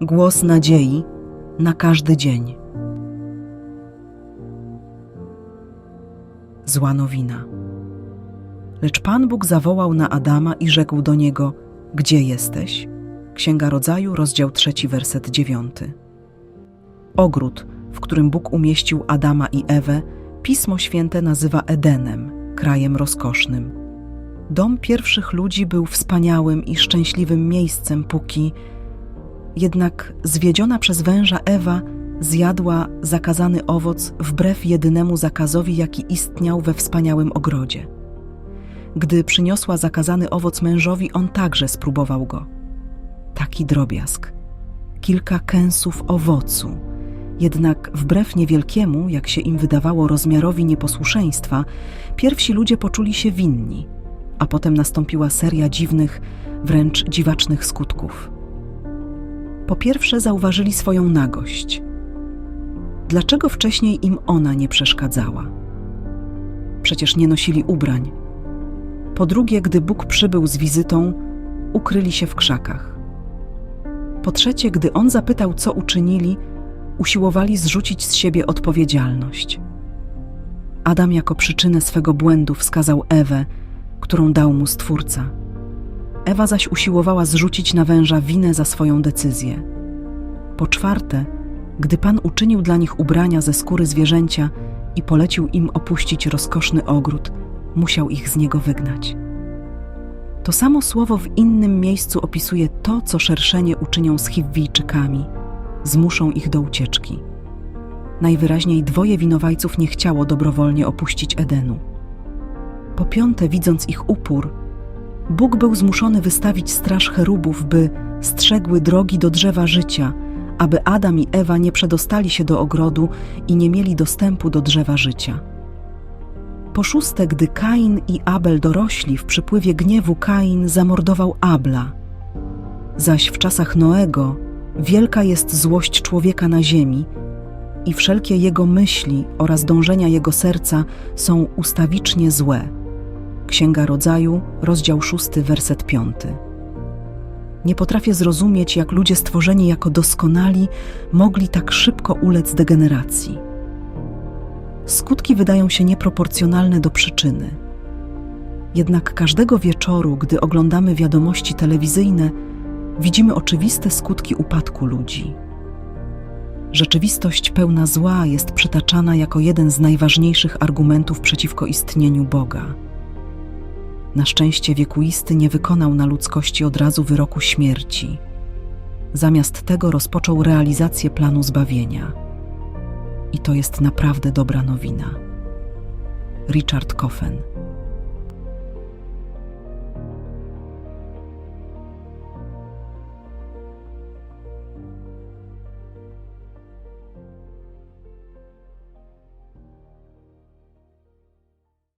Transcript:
Głos nadziei na każdy dzień. Zła nowina. Lecz Pan Bóg zawołał na Adama i rzekł do niego: Gdzie jesteś? Księga Rodzaju, rozdział 3, werset 9. Ogród, w którym Bóg umieścił Adama i Ewę, Pismo Święte nazywa Edenem, krajem rozkosznym. Dom pierwszych ludzi był wspaniałym i szczęśliwym miejscem, póki jednak zwiedziona przez węża Ewa zjadła zakazany owoc wbrew jedynemu zakazowi, jaki istniał we wspaniałym ogrodzie. Gdy przyniosła zakazany owoc mężowi, on także spróbował go. Taki drobiazg. Kilka kęsów owocu. Jednak wbrew niewielkiemu, jak się im wydawało, rozmiarowi nieposłuszeństwa, pierwsi ludzie poczuli się winni, a potem nastąpiła seria dziwnych, wręcz dziwacznych skutków. Po pierwsze, zauważyli swoją nagość. Dlaczego wcześniej im ona nie przeszkadzała? Przecież nie nosili ubrań. Po drugie, gdy Bóg przybył z wizytą, ukryli się w krzakach. Po trzecie, gdy on zapytał, co uczynili, usiłowali zrzucić z siebie odpowiedzialność. Adam jako przyczynę swego błędu wskazał Ewę, którą dał mu Stwórca. Ewa zaś usiłowała zrzucić na węża winę za swoją decyzję. Po czwarte, gdy Pan uczynił dla nich ubrania ze skóry zwierzęcia i polecił im opuścić rozkoszny ogród, musiał ich z niego wygnać. To samo słowo w innym miejscu opisuje to, co szerszenie uczynią z Chiwijczykami, zmuszą ich do ucieczki. Najwyraźniej dwoje winowajców nie chciało dobrowolnie opuścić Edenu. Po piąte, widząc ich upór, Bóg był zmuszony wystawić straż cherubów, by strzegły drogi do drzewa życia, aby Adam i Ewa nie przedostali się do ogrodu i nie mieli dostępu do drzewa życia. Po szóste, gdy Kain i Abel dorośli, w przypływie gniewu Kain zamordował Abla. Zaś w czasach Noego wielka jest złość człowieka na ziemi i wszelkie jego myśli oraz dążenia jego serca są ustawicznie złe. Księga Rodzaju, rozdział 6, werset 5. Nie potrafię zrozumieć, jak ludzie stworzeni jako doskonali mogli tak szybko ulec degeneracji. Skutki wydają się nieproporcjonalne do przyczyny. Jednak każdego wieczoru, gdy oglądamy wiadomości telewizyjne, widzimy oczywiste skutki upadku ludzi. Rzeczywistość pełna zła jest przytaczana jako jeden z najważniejszych argumentów przeciwko istnieniu Boga. Na szczęście wiekuisty nie wykonał na ludzkości od razu wyroku śmierci. Zamiast tego rozpoczął realizację planu zbawienia. I to jest naprawdę dobra nowina. Richard Coffen